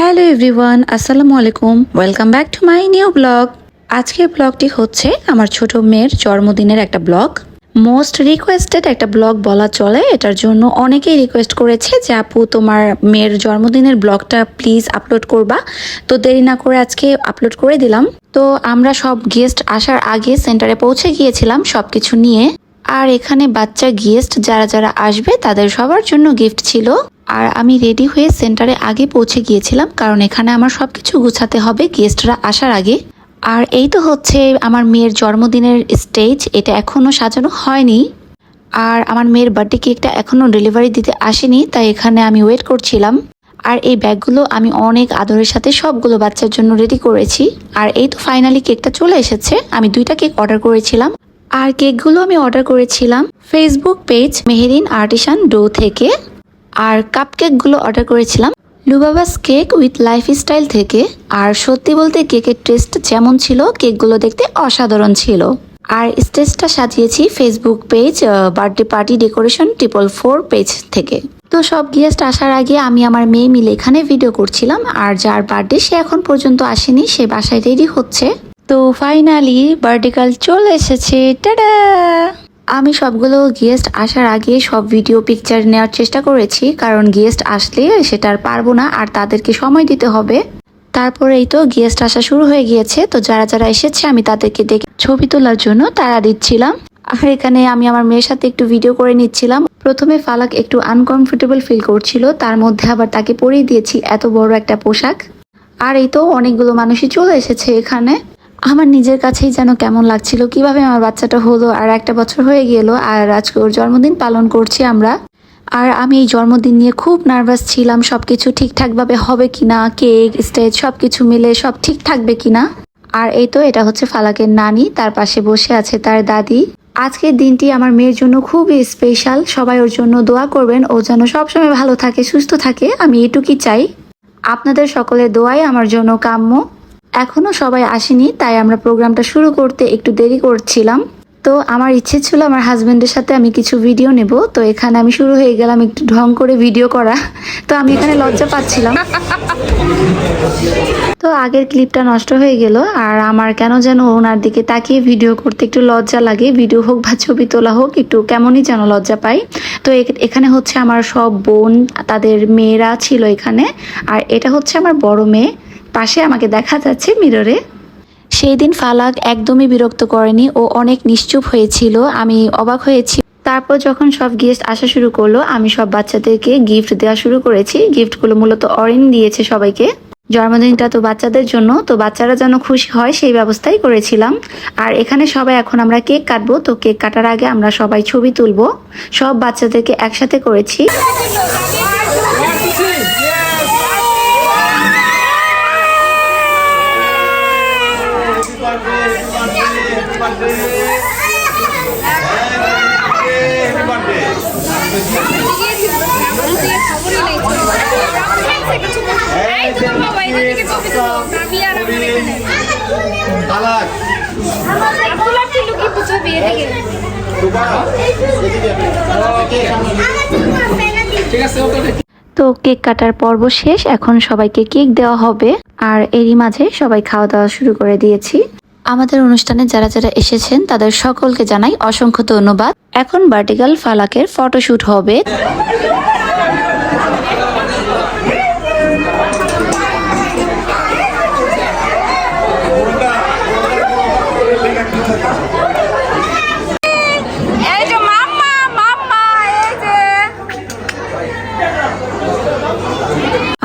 Hello everyone, আসসালামু আলাইকুম। Welcome back to my new blog আজকের ব্লগটি হচ্ছে আমার ছোট মেয়ের জন্মদিনের একটা ব্লগ মোস্ট রিকোয়েস্টেড একটা ব্লগ বলা চলে। এটার জন্য অনেকেই রিকোয়েস্ট করেছে যে, আপু, তোমার মেয়ের জন্মদিনের ব্লগটা প্লিজ আপলোড করবা। তো দেরি না করে আজকে আপলোড করে দিলাম। তো আমরা সব গেস্ট আসার আগে সেন্টারে পৌঁছে গিয়েছিলাম সব কিছু নিয়ে। আর এখানে বাচ্চা গেস্ট যারা যারা আসবে, তাদের সবার জন্য গিফট ছিল। আর আমি রেডি হয়ে সেন্টারে আগে পৌঁছে গিয়েছিলাম, কারণ এখানে আমার সব কিছু গুছাতে হবে গেস্টরা আসার আগে। আর এই তো হচ্ছে আমার মেয়ের জন্মদিনের স্টেজ এটা এখনও সাজানো হয়নি। আর আমার মেয়ের বার্থডে কেকটা এখনও ডেলিভারি দিতে আসেনি, তাই এখানে আমি ওয়েট করছিলাম। আর এই ব্যাগগুলো আমি অনেক আদরের সাথে সবগুলো বাচ্চার জন্য রেডি করেছি। আর এই তো ফাইনালি কেকটা চলে এসেছে, আমি দুইটা কেক অর্ডার করেছিলাম। আর কেকগুলো আমি অর্ডার করেছিলাম Facebook page Meherin artisan dough থেকে। আর কাপ কেকগুলো অর্ডার করেছিলাম। লুবাবাস কেক উইথ লাইফস্টাইল থেকে, আর সত্যি বলতে কেকের টেস্ট যেমন ছিল কেকগুলো দেখতে অসাধারণ ছিল। আর স্টেজটা সাজিয়েছি Facebook page birthday party decoration triple four page থেকে। তো সব গেস্ট আসার আগে আমি আমার মেয়ে মিলে এখানে ভিডিও করছিলাম, আর যার বার্থডে সে এখন পর্যন্ত আসেনি, সে বাসায় রেডি হচ্ছে। তো ফাইনালি বার্থডে কাল চলে এসেছে, টাটা! আমি সবগুলো গেস্ট আসার আগে সব ভিডিও পিকচার নেওয়ার চেষ্টা করেছি, কারণ গেস্ট আসলে সেটা আর পারব না, আর তাদেরকে সময় দিতে হবে। তারপরে এই তো গেস্ট আসা শুরু হয়ে গিয়েছে, তো যারা যারা এসেছে আমি তাদেরকে দেখে ছবি তোলার জন্য তারা দিচ্ছিলাম। আর এখানে আমি আমার মেয়ের সাথে একটু ভিডিও করে নিচ্ছিলাম। প্রথমে ফালাক একটু আনকমফোর্টেবল ফিল করছিল, তার মধ্যে আবার তাকে পরিয়ে দিয়েছি এত বড় একটা পোশাক। আর এই তো অনেকগুলো মানুষই চলে এসেছে এখানে। আমার নিজের কাছেই যেন কেমন লাগছিল, কীভাবে আমার বাচ্চাটা হলো আর একটা বছর হয়ে গেল আর আজকে ওর জন্মদিন পালন করছি আমরা। আর আমি এই জন্মদিন নিয়ে খুব নার্ভাস ছিলাম সব কিছু ঠিকঠাকভাবে হবে কিনা, কেক, স্টেজ সব কিছু মিলে সব ঠিক থাকবে কিনা। আর এই তো এটা হচ্ছে ফালাকের নানি, তার পাশে বসে আছে তার দাদি। আজকের দিনটি আমার মেয়ের জন্য খুবই স্পেশাল, সবাই ওর জন্য দোয়া করবেন, ও যেন সবসময় ভালো থাকে, সুস্থ থাকে, আমি এটুকুই চাই। আপনাদের সকলের দোয়াই আমার জন্য কাম্য। এখনও সবাই আসেনি, তাই আমরা প্রোগ্রামটা শুরু করতে একটু দেরি করছিলাম। তো আমার ইচ্ছে ছিল আমার হাজব্যান্ডের সাথে আমি কিছু ভিডিও নেব, তো এখানে আমি শুরু হয়ে গেলাম একটু ঢং করে ভিডিও করা। তো আমি এখানে লজ্জা পাচ্ছিলাম। তো আগের ক্লিপটা নষ্ট হয়ে গেল, আর আমার কেন যেন ওনার দিকে তাকিয়ে ভিডিও করতে একটু লজ্জা লাগে। ভিডিও হোক বা ছবি তোলা হোক, একটু কেমনই যেন লজ্জা পাই। তো এখানে হচ্ছে আমার সব বোন, তাদের মেয়েরা ছিল এখানে, আর এটা হচ্ছে আমার বড় মেয়ে। পাশে আমাকে দেখা যাচ্ছে মিররে। সেই দিন ফালাক একদমই বিরক্ত করেনি ও অনেক নিশ্চুপ হয়েছিল। আমি অবাক হয়েছি। তারপর যখন সব গেস্ট আসা শুরু করল আমি সব বাচ্চাদেরকে গিফট দেওয়া শুরু করেছি। গিফটগুলো মূলত অরেন দিয়েছে সবাইকে। জন্মদিনটা তো বাচ্চাদের জন্য তো বাচ্চারা যেন খুশি হয় সেই ব্যবস্থাই করেছিলাম। আর এখানে সবাই এখন আমরা কেক কাটবো তো কেক কাটার আগে আমরা সবাই ছবি তুলবো। সব বাচ্চাদেরকে একসাথে করেছি। তো কেক কাটার পর্ব শেষ, এখন সবাইকে কেক দেওয়া হবে। আর এরই মাঝে সবাই খাওয়া দাওয়া শুরু করে দিয়েছি। আমাদের অনুষ্ঠানে যারা যারা এসেছেন তাদের সকলকে জানাই অসংখ্য ধন্যবাদ। এখন ভার্টিক্যাল ফালাকের ফটোশুট হবে।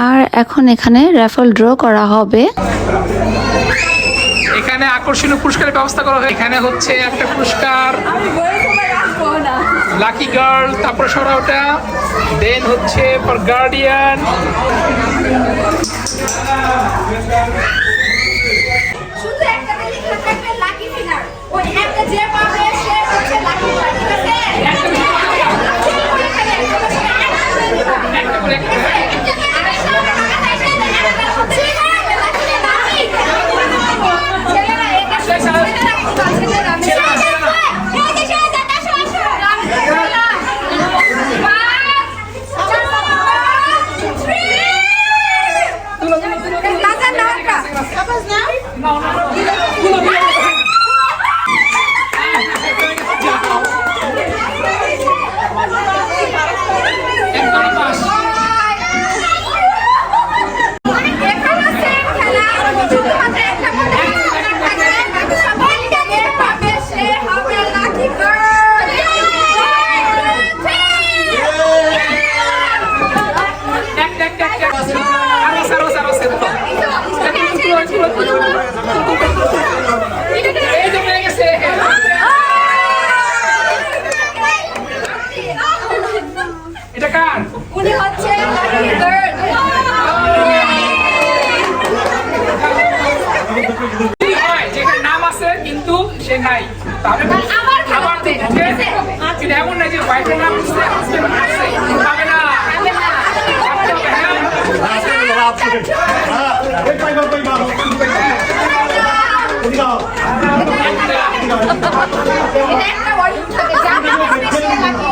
আর এখন এখানে র্যাফল ড্র করা হবে। এখানে আকর্ষণীয় পুরস্কারের ব্যবস্থা করা হয়। এখানে হচ্ছে একটা পুরস্কার লাকি গার্ল তারপর সরা ওটা। দেন হচ্ছে গার্ডিয়ান শুধু একটা লেখা থাকবে লাকি উইনার ওই একটা যে পাবে সে হচ্ছে লাকি উইনার ঠিক আছে একটা করে একটা ছেলেরা এটা ছেলেরা ছেলেরা ছেলেরা এই যে পেয়ে গেছে এটা কার উনি হচ্ছে লাকি গার্ল কি হয় যেখানে নাম আছে কিন্তু সে নাই। তারপর আবার এমন না যে হোয়াইটের নাম আসছে আসছে হবে না। ভাবতে হবে, হ্যাঁ? এটা একটা ওয়ার্ড থাকে যার নাম হবে সে লাকি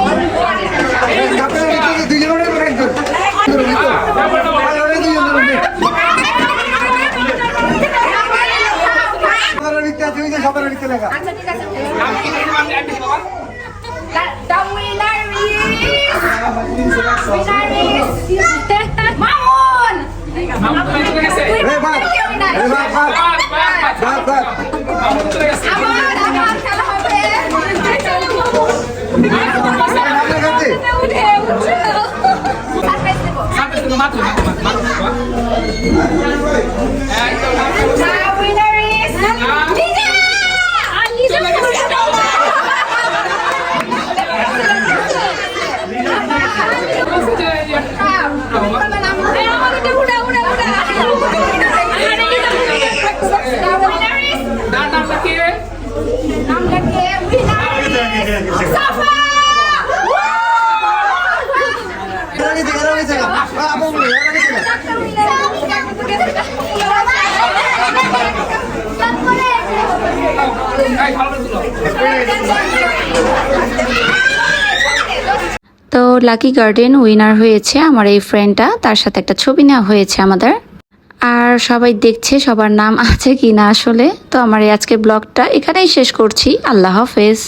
আচ্ছা ঠিক আছে আমি কি দেখলাম আমি আমি বাবা The winner is winner is Mamun. Mamun তো চলে গেছে বাদ বাদ বাদ মামুন চলে গেছে আবার আবার খেলা হবে উঠে উঠে সারপ্রাইজ দেব সামনে থেকে মাত্র মাত্র মাত্র এই তো The winner is Lisa! তার নামটা কি এই ভালো করে তুলো তো লাকি গার্ডেন উইনার হয়েছে আমার এই ফ্রেন্ডটা তার সাথে একটা ছবি নেওয়া হয়েছে আমাদের। আর সবাই দেখছে সবার নাম আছে কি না আসলে। তো আমার এই আজকের ব্লগটা এখানেই শেষ করছি। আল্লাহ হাফেজ।